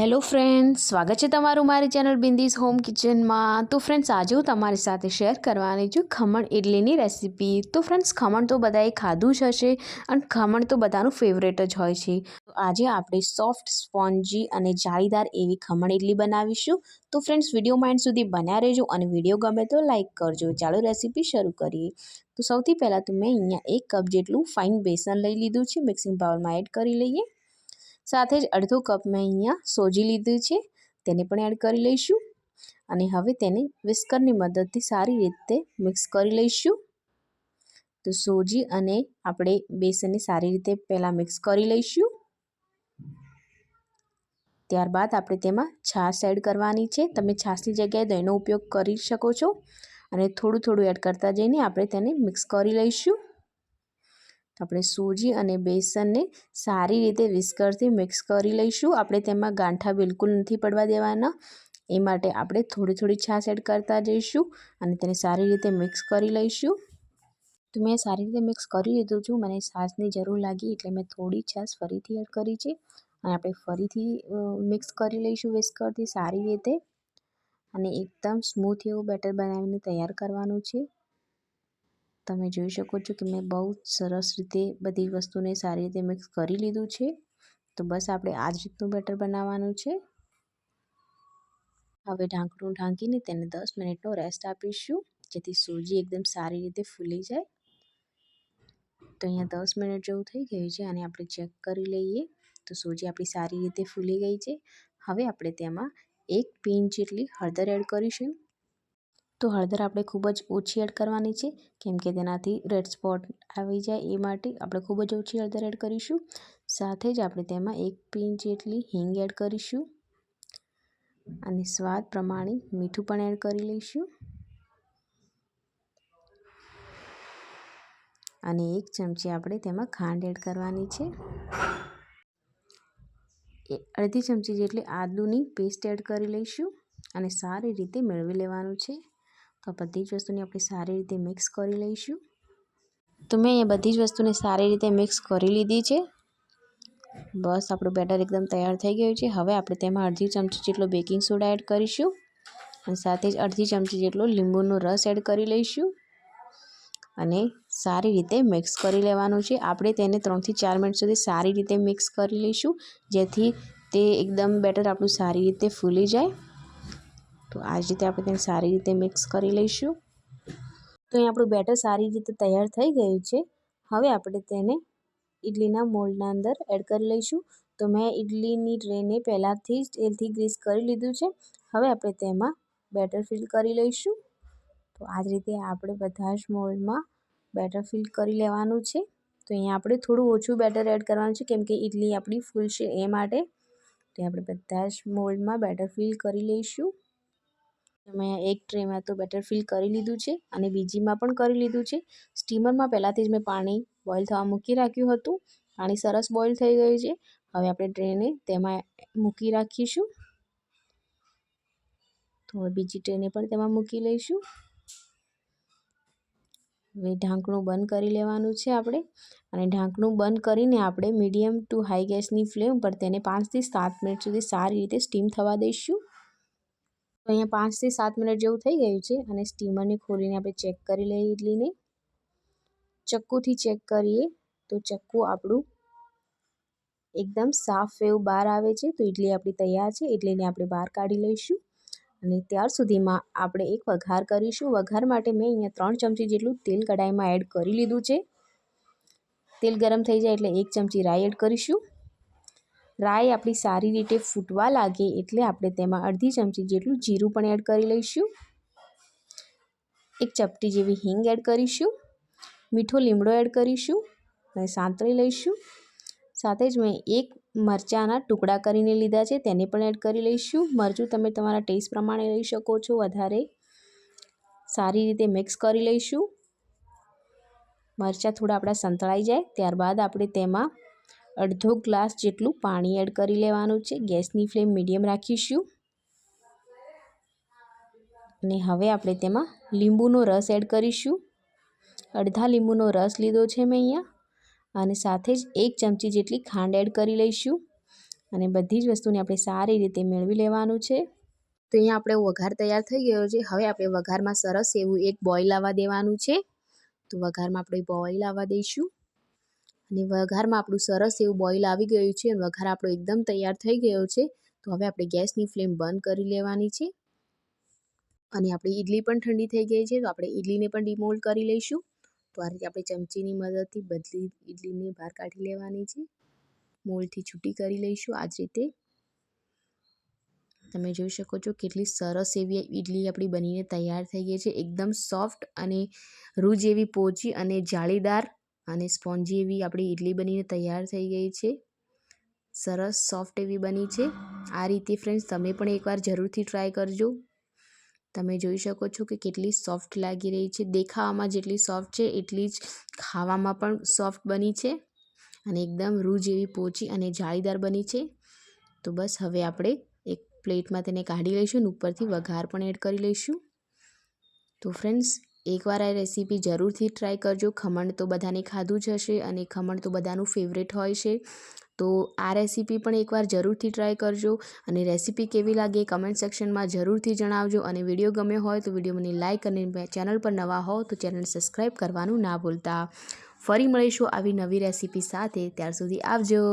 Hello friend સ્વાગત છે તમારું મારી ચેનલ બિંદીસ હોમ કિચનમાં. તો ફ્રેન્ડ્સ, આજે હું તમારી સાથે શેર કરવાની છું ખમણ ઇડલીની રેસીપી. તો ફ્રેન્ડ્સ, ખમણ તો બધાએ ખાધું જ હશે અને ખમણ તો બધાનું ફેવરેટ જ હોય છે. તો આજે આપણે સોફ્ટ સ્પોન્જી અને જાળીદાર એવી ખમણ ઇડલી બનાવીશું. તો ફ્રેન્ડ્સ વીડિયો માઇન્ડ સુધી બન્યા રહેજો અને વીડિયો ગમે તો લાઇક કરજો. ચાલો રેસીપી શરૂ કરીએ. તો સૌથી પહેલાં તો મેં અહીંયા એક કપ જેટલું ફાઇન બેસન લઈ લીધું છે. મિક્સિંગ બાઉલમાં એડ કરી લઈએ. સાથે જ અડધો કપ મેં અહીંયા સોજી લીધું છે. તેને પણ એડ કરી લઈશું. અને હવે તેને વિસ્કરની મદદથી સારી રીતે મિક્સ કરી લઈશું. તો સોજી અને આપણે બેસનને સારી રીતે પહેલાં મિક્સ કરી લઈશું. ત્યારબાદ આપણે તેમાં છાશ એડ કરવાની છે. તમે છાશની જગ્યાએ દહીંનો ઉપયોગ કરી શકો છો. અને થોડું થોડું એડ કરતા જઈને આપણે તેને મિક્સ કરી લઈશું. આપણે સૂજી અને બેસનને સારી રીતે વિસ્કરથી મિક્સ કરી લઈશું. આપણે તેમાં ગાંઠા બિલકુલ નથી પડવા દેવાના. એ માટે આપણે થોડી થોડી છાશ એડ કરતા જઈશું અને તેને સારી રીતે મિક્સ કરી લઈશું. તો મેં સારી રીતે મિક્સ કરી લીધું છું. મને છાશની જરૂર લાગી એટલે મેં થોડી છાશ ફરીથી એડ કરી છે. અને આપણે ફરીથી મિક્સ કરી લઈશું વિસ્કરથી સારી રીતે. અને એકદમ સ્મૂથ એવું બેટર બનાવીને તૈયાર કરવાનું છે. તમે જોઈ શકો છો કે મેં બહુ સરસ રીતે બધી વસ્તુને સારી રીતે મિક્સ કરી લીધું છે. તો બસ આપણે આ જ રીતનું બેટર બનાવવાનું છે. હવે ઢાંકણું ઢાંકીને તેને દસ મિનિટનો રેસ્ટ આપીશું, જેથી સૂજી એકદમ સારી રીતે ફૂલી જાય. તો અહીંયા દસ મિનિટ જેવું થઈ ગયું છે અને આપણે ચેક કરી લઈએ. તો સૂજી આપણી સારી રીતે ફૂલી ગઈ છે. હવે આપણે તેમાં એક પિંચ જેટલી હળદર એડ કરીશું. તો હળદર આપણે ખૂબ જ ઓછી એડ કરવાની છે, કેમ કે તેનાથી રેડ સ્પોટ આવી જાય એ માટે આપણે ખૂબ જ ઓછી હળદર એડ કરીશું. સાથે જ આપણે તેમાં એક પિંચ જેટલી હિંગ એડ કરીશું અને સ્વાદ પ્રમાણે મીઠું પણ એડ કરી લઈશું. અને એક ચમચી આપણે તેમાં ખાંડ એડ કરવાની છે. અડધી ચમચી જેટલી આદુની પેસ્ટ એડ કરી લઈશું અને સારી રીતે મેળવી લેવાનું છે. તો બધી જ વસ્તુને આપણે સારી રીતે મિક્સ કરી લઈશું. તો મેં અહીંયા બધી જ વસ્તુને સારી રીતે મિક્સ કરી લીધી છે. બસ, આપણું બેટર એકદમ તૈયાર થઈ ગયું છે. હવે આપણે તેમાં અડધી ચમચી જેટલો બેકિંગ સોડા એડ કરીશું અને સાથે જ અડધી ચમચી જેટલો લીંબુનો રસ એડ કરી લઈશું અને સારી રીતે મિક્સ કરી લેવાનું છે. આપણે તેને ત્રણથી ચાર મિનિટ સુધી સારી રીતે મિક્સ કરી લઈશું જેથી તે એકદમ બેટર આપણું સારી રીતે ફૂલી જાય. તો આ જ રીતે આપણે તેને સારી રીતે મિક્સ કરી લઈશું. તો અહીં આપણું બેટર સારી રીતે તૈયાર થઈ ગયું છે. હવે આપણે તેને ઇડલીના મોલ્ડના અંદર એડ કરી લઈશું. તો મેં ઇડલીની ટ્રેને પહેલાંથી જ તેલથી ગ્રીસ કરી લીધું છે. હવે આપણે તેમાં બેટર ફિલ કરી લઈશું. તો આ જ રીતે આપણે બધા જ મોલ્ડમાં બેટર ફિલ કરી લેવાનું છે. તો અહીંયા આપણે થોડું ઓછું બેટર એડ કરવાનું છે, કેમ કે ઇડલી આપણી ફૂલ છે એ માટે. તો આપણે બધા જ મોલ્ડમાં બેટર ફિલ કરી લઈશું. મેં એક ટ્રેમાં તો બેટર ફિલ કરી લીધું છે અને બીજીમાં પણ કરી લીધું છે. સ્ટીમરમાં પહેલાંથી જ મેં પાણી બોઇલ થવા મૂકી રાખ્યું હતું. પાણી સરસ બોઇલ થઈ ગયું છે. હવે આપણે ટ્રેને તેમાં મૂકી રાખીશું. તો બીજી ટ્રેને પણ તેમાં મૂકી લઈશું. હવે ઢાંકણું બંધ કરી લેવાનું છે આપણે. અને ઢાંકણું બંધ કરીને આપણે મીડિયમ ટુ હાઈ ગેસની ફ્લેમ પર તેને પાંચથી સાત મિનિટ સુધી સારી રીતે સ્ટીમ થવા દઈશું. અહીંયા પાંચથી સાત મિનિટ જેવું થઈ ગયું છે અને સ્ટીમરને ખોલીને આપણે ચેક કરી લઈએ ઇડલીને ચક્કુથી ચેક કરીએ તો ચક્કુ આપણું એકદમ સાફ એવું બહાર આવે છે. તો ઇડલી આપણી તૈયાર છે ઇડલીને આપણે બહાર કાઢી લઈશું. અને ત્યાર સુધીમાં આપણે એક વઘાર કરીશું. વઘાર માટે મેં અહીંયા ત્રણ ચમચી જેટલું તેલ કઢાઈમાં એડ કરી લીધું છે. તેલ ગરમ થઈ જાય એટલે એક ચમચી રાઈ એડ કરીશું. રાઈ આપણી સારી રીતે ફૂટવા લાગે એટલે આપણે તેમાં અડધી ચમચી જેટલું જીરું પણ એડ કરી લઈશું. એક ચપટી જેવી હિંગ એડ કરીશું. મીઠો લીમડો એડ કરીશું અને સાંતળી લઈશું. સાથે જ મેં એક મરચાંના ટુકડા કરીને લીધા છે, તેને પણ એડ કરી લઈશું. મરચું તમે તમારા ટેસ્ટ પ્રમાણે લઈ શકો છો વધારે. સારી રીતે મિક્સ કરી લઈશું. મરચાં થોડા આપણા સંતળાઈ જાય, ત્યારબાદ આપણે તેમાં અડધો ગ્લાસ જેટલું પાણી એડ કરી લેવાનું છે. ગેસની ફ્લેમ મીડિયમ રાખીશું. અને હવે આપણે તેમાં લીંબુનો રસ એડ કરીશું. અડધા લીંબુનો રસ લીધો છે મેં અહીંયા. અને સાથે જ એક ચમચી જેટલી ખાંડ એડ કરી લઈશું. અને બધી જ વસ્તુને આપણે સારી રીતે મેળવી લેવાનું છે. તો અહીંયા આપણે વઘાર તૈયાર થઈ ગયો છે. હવે આપણે વઘારમાં સરસ એવું એક બોઇલ આવવા દેવાનું છે. તો વઘારમાં આપણે બોઇલ આવવા દઈશું. અને વઘારમાં આપણું સરસ એવું બોઇલ આવી ગયું છે અને વઘાર આપણો એકદમ તૈયાર થઈ ગયો છે. તો હવે આપણે ગેસની ફ્લેમ બંધ કરી લેવાની છે. અને આપણી ઈડલી પણ ઠંડી થઈ ગઈ છે, તો આપણે ઈડલીને પણ ડિમોલ્ડ કરી લઈશું. તો આ રીતે આપણે ચમચીની મદદથી બદલી ઈડલીને બહાર કાઢી લેવાની છે. મોલથી છૂટી કરી લઈશું આ જ રીતે. તમે જોઈ શકો છો કેટલી સરસ એવી ઈડલી આપણી બનીને તૈયાર થઈ ગઈ છે. એકદમ સોફ્ટ અને રૂ જેવી પોચી અને જાળીદાર અને સ્પોન્જી એવી આપણી ઈડલી બનીને તૈયાર થઈ ગઈ છે. સરસ, સોફ્ટ એવી બની છે. આ રીતે ફ્રેન્ડ્સ તમે પણ એકવાર જરૂરથી ટ્રાય કરજો. તમે જોઈ શકો છો કે કેટલી સોફ્ટ લાગી રહી છે. દેખાવામાં જેટલી સોફ્ટ છે, એટલી જ ખાવામાં પણ સોફ્ટ બની છે અને એકદમ રૂ જેવી પોચી અને જાળીદાર બની છે. તો બસ હવે આપણે એક પ્લેટમાં તેને કાઢી લઈશું અને ઉપરથી વઘાર પણ એડ કરી લઈશું. તો ફ્રેન્ડ્સ એકવાર આ રેસીપી જરૂરથી ટ્રાય કરજો. ખમણ તો બધાને ખાધું જ હશે અને ખમણ તો બધાનું ફેવરેટ હોય છે. તો આ રેસીપી પણ એકવાર જરૂરથી ટ્રાય કરજો અને રેસીપી કેવી લાગે કમેન્ટ સેક્શનમાં જરૂરથી જણાવજો. અને વીડિયો ગમ્યો હોય તો વીડિયો મને લાઇક અને ચેનલ પર નવા હો તો ચેનલ સબસ્ક્રાઈબ કરવાનું ના ભૂલતા. ફરી મળીશું આવી નવી રેસીપી સાથે. ત્યાર સુધી આવજો.